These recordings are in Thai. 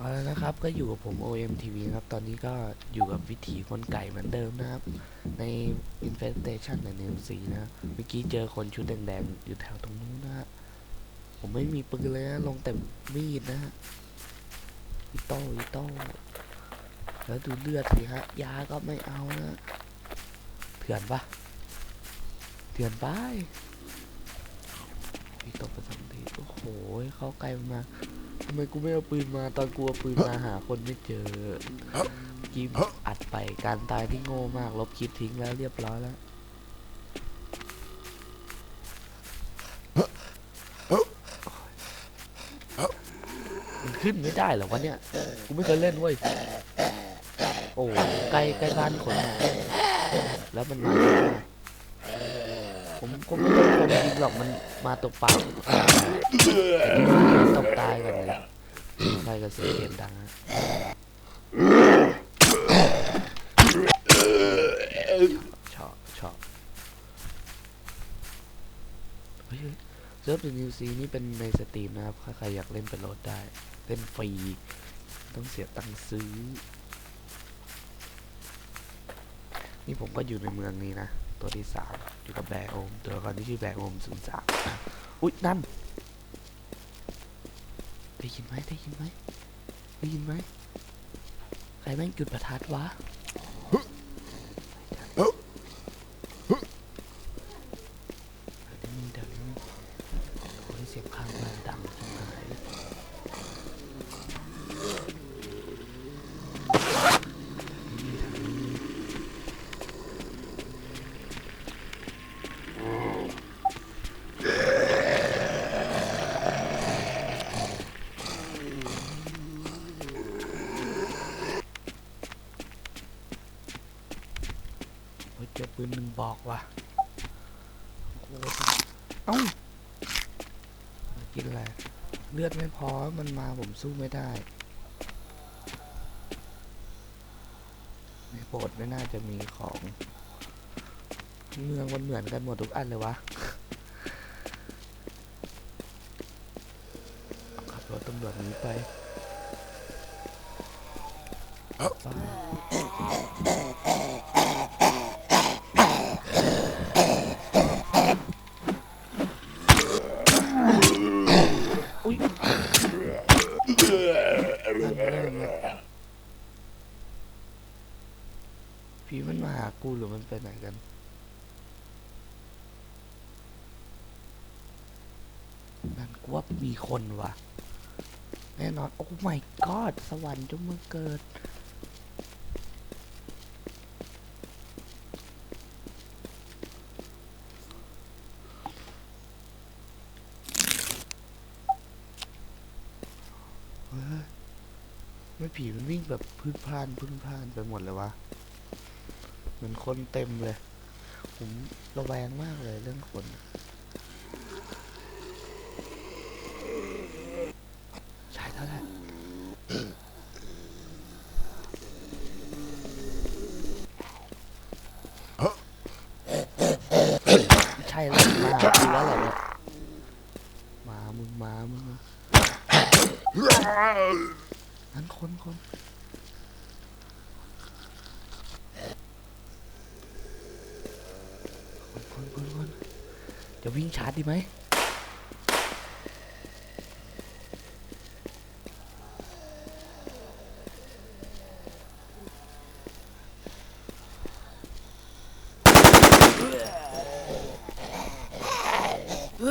เอาแล้วนะครับก็อยู่กับผม OMTV ครับ ตอนนี้ก็อยู่กับวิถีคนไก่เหมือนเดิมนะครับ ใน Infestation ใน NMC นะเมื่อกี้เจอคนชุดแดงๆ อยู่แถวตรงนู้นนะฮะผมไม่มีปืนเลยนะลงแต่มีดนะฮะอีโต้อีโต้แล้วดูเลือดสิฮะ ยาก็ไม่เอานะเถื่อนปะเถื่อนไปอีโต้ประจำทีโอ้โห เข้าใกล้มา ทำไมกูไม่เอาปืนมาตอนกูเอาปืนมาหาคนไม่เจอกิมอัดไปการตายที่โง่มากลบคลิปทิ้งแล้วเรียบร้อยแล้วมันขึ้นไม่ได้เหรอวะเนี่ยกูไม่เคยเล่นเว้ยโอ้ใกล้ใกล้บ้านคนแล้วมัน มาไม่ได้ผมก็ไม่ต้องคนยิงหรอกมันมาตกปากตกตายกันเลยใครก็เสียงเกมดังฮะชอบชอบเฮ้ยเซิร์ฟเดนิวซีนี่เป็นในสตรีมนะครับ ใครอยากเล่นไปโหลดได้ เล่นฟรี ต้องเสียตังค์ซื้อ นี่ผมก็อยู่ในเมืองนี้นะ ตัวที่สามอยู่กับแบโอม ตัวละครที่ชื่อแบโอมศูนย์สามอุ๊ย นั่น ได้ยินไหมได้ยินไหมได้ยินไหมใครแม่งจุดประทัดวะเดี๋ยวนี้เดี๋ยวนี้โอ้ยเสียงข้างบ้านดังจังหายนี่ทางนี้ โอ้ยเจอปืนหนึ่งบ อกว่ะโอ้โหเอ้ามากินอะไร เลือดไม่พอมันมาผมสู้ไม่ได้ ในโบสถ์ไม่น่าจะมีของ เมืองมันเหมือนกันหมดทุกอันเลยวะขับรถตำรวจหนีไปไป อุ้ยผีมันมาหา กูหรือมันไปไหนกัน นั่นกูว่ามีคนว่ะ แน่นอน โอ้ my god สวรรค์จงมาเกิด เฮ้ย ไม่ผีมันวิ่งแบบพื้นพลานพื้นพลานไปหมดเลยวะ เหมือนคนเต็มเลย ผมระแวงมากเลยเรื่องคน ใช่เท่าไหร่ใช่แล้วมาหากูแล้วเหรอเนี่ยมามึงมามึงมานั้นคนคนคนคน จะวิ่งชาร์จดีไหมโ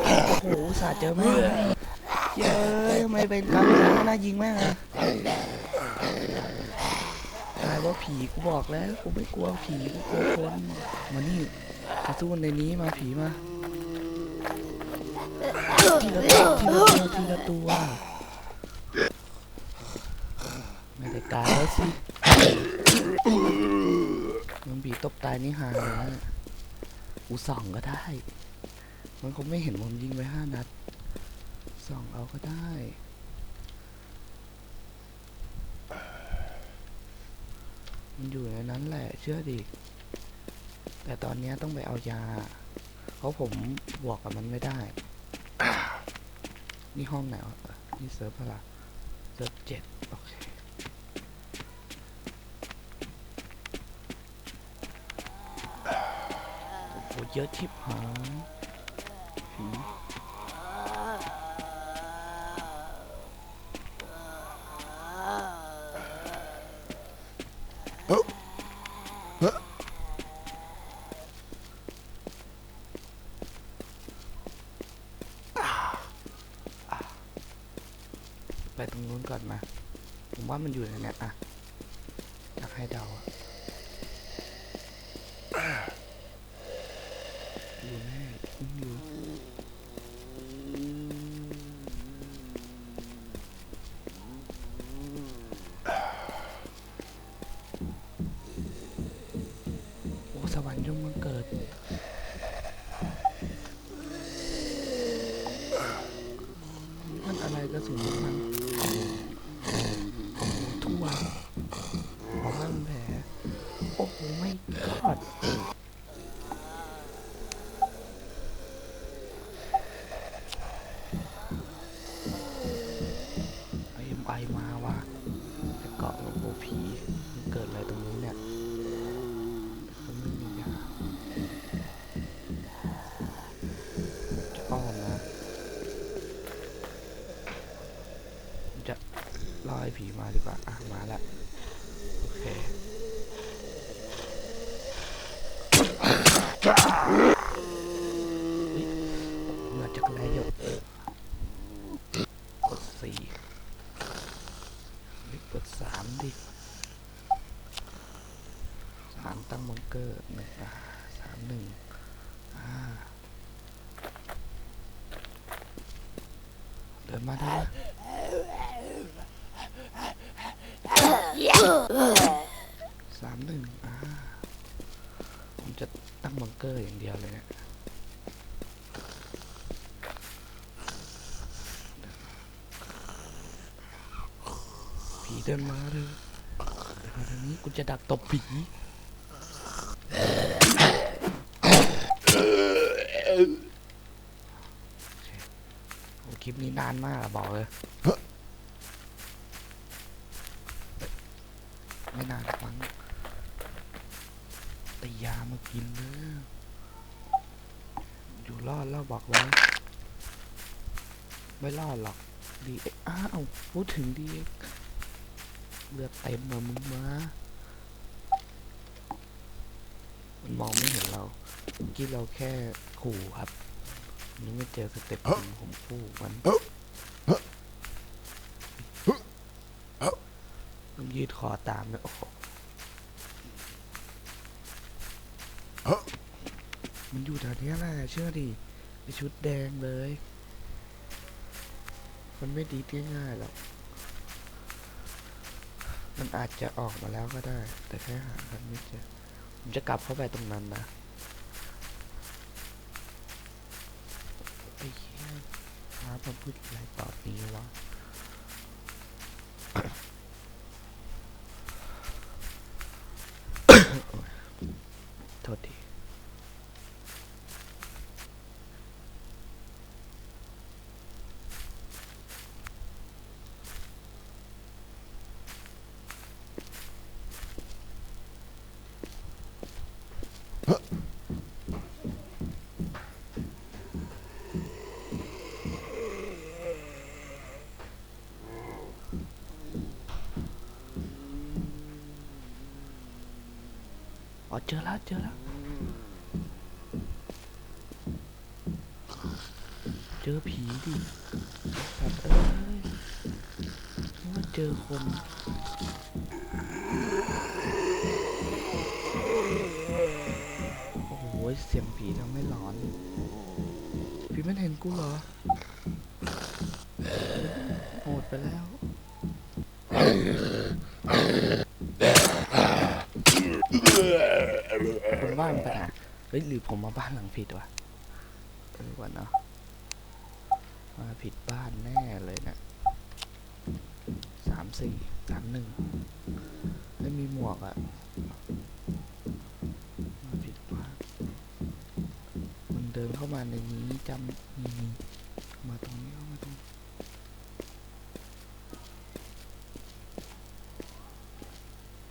อ้โหสาห์เจอแม่ เย้ยทำไมเป็นกรรมไม่น่ายิงแม่งอะตายว่าผีกูบอกแล้วกูไม่กลัวผีกูกลัวคนมานี่มาสู้ในนี้มาผีมาทีละตัวทีละตัวทีละตัวไม่ได้การแล้วสิมันผีตบตายนี่หาเลยนะกูส่องก็ได้ มันคงไม่เห็นผมยิงไปห้านัด ส่องเอาก็ได้มันอยู่ในนั้นแหละเชื่อดิ แต่ตอนนี้ต้องไปเอายา เพราะผมบวกกับมันไม่ได้ นี่ห้องไหนวะนี่เซิร์ฟอะไรเซิร์ฟเจ็ดโอเค โอ้โหเยอะชิบหาย ไปตรงนู้นก่อนมา ผมว่ามันอยู่ในเนี้ยอะอยากให้เดาอยู่แน่อยู่โอ้สวรรค์จงบังเกิดมันอะไรกระสุนมัน เกอร์หนึ่งอ่าสามหนึ่งอ่าเดินมาได้สามหนึ่งอ่าผมจะตั้งบังเกอร์อย่างเดียวเลยเนี่ยผีเดินมาเลยเดินมาทางนี้กูจะดักตบผี โอ้คลิป นี้นานมากอะบอกเลยไม่นานหรอกมั้งแต่ยามากินเลยอยู่รอดแล้วบอกไว้ไม่รอดหรอกดีเอ็กอ้าวพูดถึงดีเอ็กเลือดเต็มมามึงมามันมองไม่เห็นเราเมื่อกี้เราแค่ขู่ครับ นี่ไม่เจอสเต็ปจริงผมคู่มันต้องยืดคอตามเลยโอ้โหมันอยู่แถวเนี้ยแหละเชื่อดิไอชุดแดงเลย มันไม่ดีง่ายๆหรอก มันอาจจะออกมาแล้วก็ได้ แต่แค่หากันไม่เจอผมจะกลับเข้าไปตรงนั้นนะ ไอ้เหี้ยพามาพูดอะไรตอนนี้วะโทษที เจอคนโอ้โหเสียงผีทำให้หลอนพี่ไม่เห็นกูเหรอโหดไปแล้วผมว่านไปไหนเฮ้ยหรือผมมาบ้านหลังผิดวะเออวะเนาะมาผิดบ้านแน่เลยเนะี่ย สามสี่สามหนึ่งไม่มีหมวกอะมาผิดพลาดมันเดินเข้ามาในนี้จำนี่นี่เข้ามาตรงนี้มาตรงนี้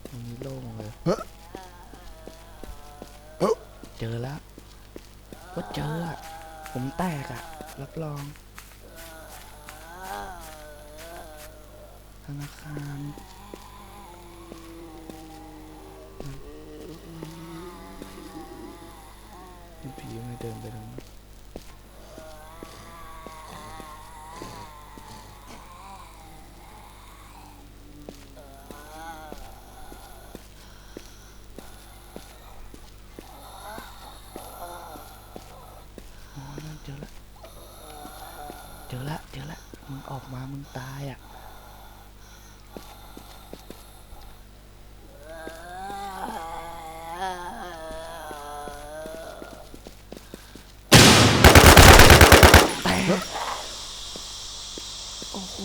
ตรงนี้โล่งเลยเจอแล้วว่าเจออะผมแตกอะรับรอง ธนาคารนี่ผีไม่เดินไปทางนั้นอ๋อนั่นเจอละ เจอละ เจอละ มึงออกมา มึงตายอะ แตกโอ้โห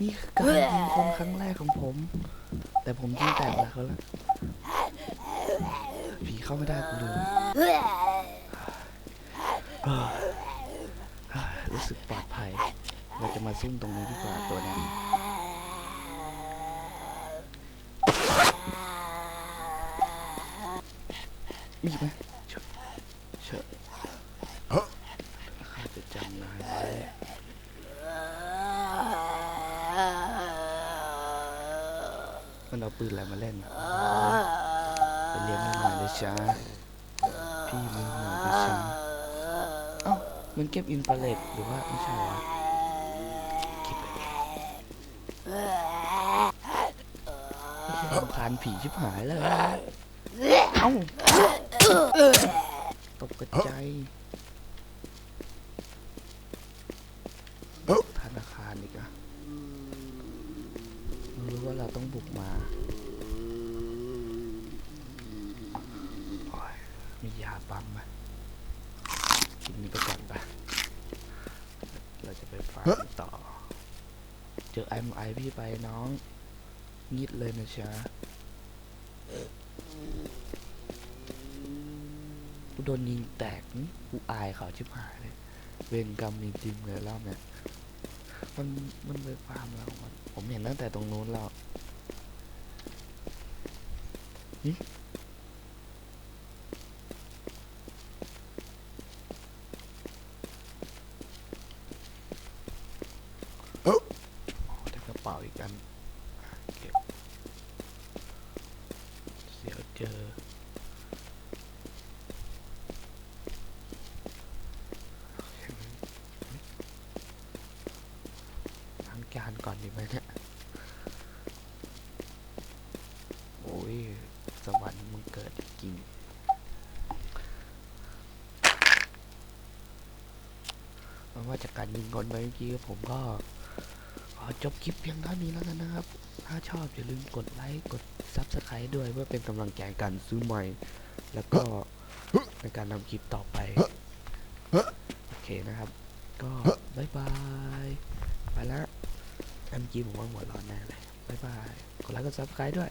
นี่คือการยิงคนครั้งแรกของผม แต่ผมยิงแตกแล้วเขาล้วผีเข้าไม่ได้กูเลยรู้สึกปลอดภัย เราจะมาซุ่มตรงนี้ดีกว่าตัวนี้มีอีกไหมเชอะเชอะข้าจะจำนายไว้มัน เอาปืนอะไรมาเล่นอะไปเลี้ยงมันหน่อยเลยจ้าพี่มึงหน่อยเลยจ้าเอ้ามันเก็บอินฟราเรดหรือว่าไม่ใช่วะเก็บไปไม่ใช่รำคาญผีชิบหายเลยเอ้าตกกระใจายธนาคารอีกอะไม่รู้ ว่าเราต้องบุกมามียาปั๊มไหมกินนี้ไปก่อนไปเราจะไปฟาร์มต่อ เจอไอมไอพี่ไปน้อง งิดเลยนะจ๊ะกูโดนยิงแตกนี่กูอายเขาชิบหายเลย เวรกรรมมีจริงเลยรอบเนี้ย มันมันเลยฟาร์มเราผมเห็นตั้งแต่ตรงนู้นแล้วหึโอ้ได้กระเป๋าอีกอันเก็บเดี๋ยวเจอ ล้างจาน ก่อนดีไหมเนี่ยโอ้ย สวรรค์มึงเกิดจริงว่าจากการยิงคนไปเมื่อกี้ผมก็ขอจบคลิปเพียงเท่านี้แล้วกันนะครับ ถ้าชอบอย่าลืมกดไลค์กด Subscribe ด้วยเพื่อเป็นกำลังใจการซื้อใหม่ แล้วก็ในการทำคลิปต่อไป โอเคนะครับ ก็บายบาย ไปแล้ว MG ผมว่าหัวร้อนแน่เลยบายบาย กดไลค์กดซับสไครต์ด้วย